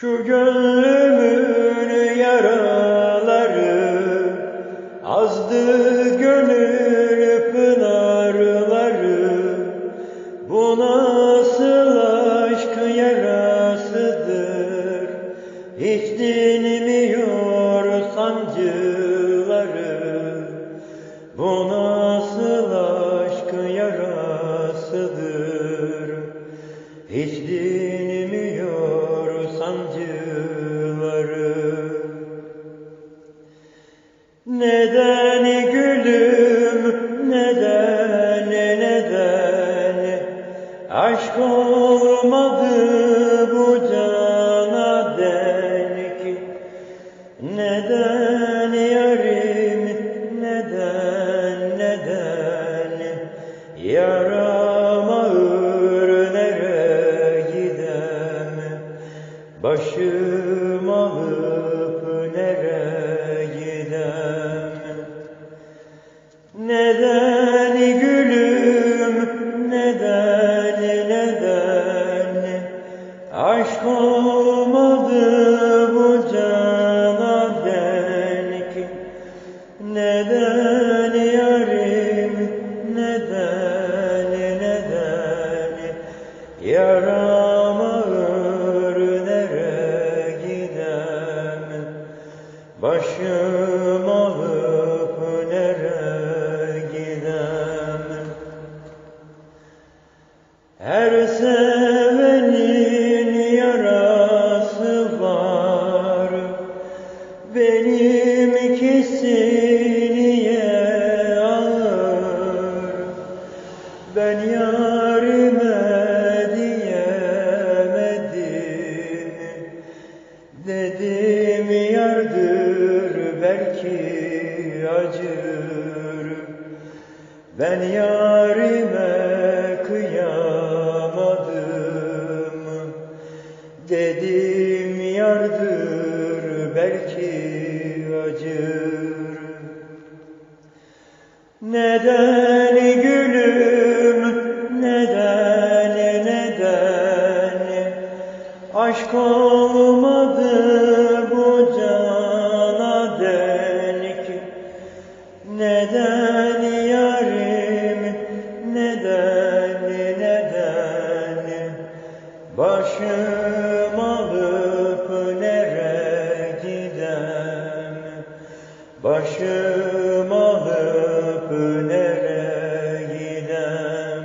Şu gönlümün yaraları Azdı gönül pınarları. Bu nasıl aşk yarasıdır? Hiç dinmiyor Başım alıp nereye gidem? Neden gülüm neden neden? Aşk olmadı bu cana denk. Neden yarim neden neden? Yaram Başım alıp nereye gidem. Her sevenin yarası var. Benimkisi niye ağır? Ben yarime belki acır. Ben yarime kıyamadım. Dedim yardır belki acır. Neden gülüm neden neden? Aşk olmadı Başım alıp nereye gidem Başım alıp nereye gidem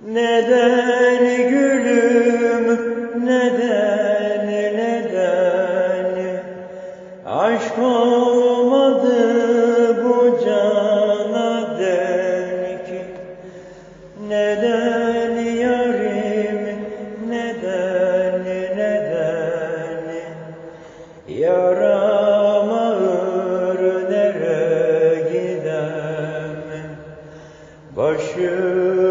Neden gülüm neden worship.